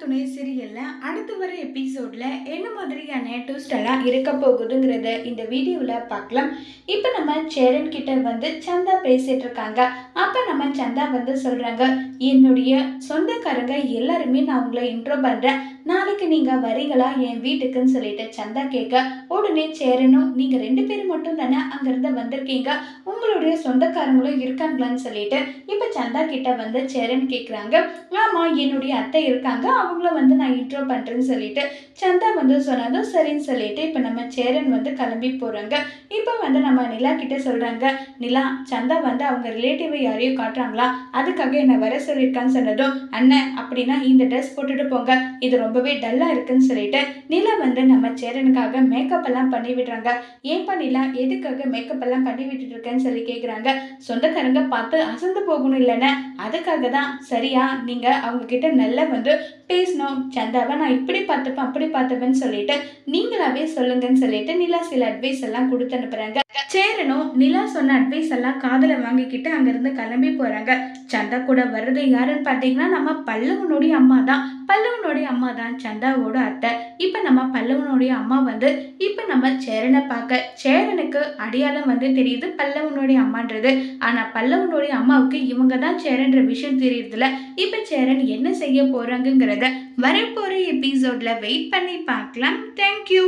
துணை சீரியல்ல அடுத்து வர எபிசோட்ல என்ன மாதிரியான டூஸ்ட் எல்லாம் இருக்க போகுதுங்கிறத இந்த வீடியோவில் பார்க்கலாம். இப்போ நம்ம சேரன் கிட்ட வந்து சந்தா பேசிட்டு இருக்காங்க. அப்போ நம்ம சந்தா வந்து சொல்றாங்க என்னுடைய சொந்தக்காரங்க எல்லாருமே நான் உங்களை இன்ட்ரோ பண்றேன். நாளைக்கு நீங்க வரீங்களா? என் வீட்டுக்குன்னு சொல்லிட்டு சந்தா கேட்க உடனே சேரனும் நீங்க ரெண்டு பேரும் மட்டும் தானே அங்கிருந்து வந்திருக்கீங்க? உங்களுடைய சொந்தக்காரங்களும் இருக்காங்களான்னு சொல்லிட்டு இப்போ சந்தா கிட்ட வந்து சேரன் கேட்குறாங்க ஆமா என்னுடைய அத்தை இருக்காங்க. அவங்கள வந்து நான் இன்ட்ரோ பண்ணுறேன்னு சொல்லிட்டு சந்தா வந்து சொன்னதும் சரின்னு சொல்லிட்டு இப்போ நம்ம சேரன் வந்து கிளம்பி போகிறாங்க இப்போ வந்து நம்ம நிலா கிட்டே சொல்கிறாங்க நிலா சந்தா வந்து அவங்க ரிலேட்டிவ் யாரையும் காட்டுறாங்களா? அதுக்காக என்னை வர சொல்லியிருக்கான்னு சொன்னதும் அண்ணன் அப்படின்னா இந்த ட்ரெஸ் போட்டுட்டு போங்க இது ரொம்பவே டல்லாக இருக்குன்னு சொல்லிட்டு நிலா வந்து நம்ம சேரனுக்காக மேக்கப் எல்லாம் பண்ணி விடுறாங்க. ஏன் நிலா எதுக்காக மேக்கப் எல்லாம் பண்ணி விட்டுட்டு இருக்கேன்னு சொல்லி கேட்குறாங்க சொந்தக்காரங்க பார்த்து அசந்து போகணும் இல்லைன்னு அதுக்காக தான் சரியா நீங்கள் அவங்க கிட்ட நல்லா வந்து பேசணும் சந்தாவை நான் இப்படி பார்த்துப்பேன் அப்படி பார்த்துப்பேன்னு சொல்லிட்டு நீங்களாவே சொல்லுங்கன்னு சொல்லிட்டு நிலா சில அட்வைஸ் எல்லாம் கொடுத்து அனுப்புறாங்க. சேரனும் நிலா சொன்ன அட்வைஸ் எல்லாம் காதுல வாங்கிக்கிட்டு அங்கிருந்து கிளம்பி போறாங்க. சந்தா கூட வர்றது யாருன்னு பார்த்தீங்கன்னா நம்ம பல்லவனுடைய அம்மா தான் பல்லவனுடைய அம்மா தான் சந்தாவோட அத்தை. இப்போ நம்ம பல்லவனுடைய அம்மா வந்து இப்போ நம்ம சேரனை பார்க்க. சேரனுக்கு அடையாளம் வந்து தெரியுது பல்லவனுடைய அம்மான்றது. ஆனால் பல்லவனுடைய அம்மாவுக்கு இவங்க தான் சேரன்ற விஷயம் தெரியுதுல இப்போ சேரன் என்ன செய்ய போகிறாங்கங்கிறத வரப்போகிற எபிசோடில் வெயிட் பண்ணி பார்க்கலாம். தேங்க்யூ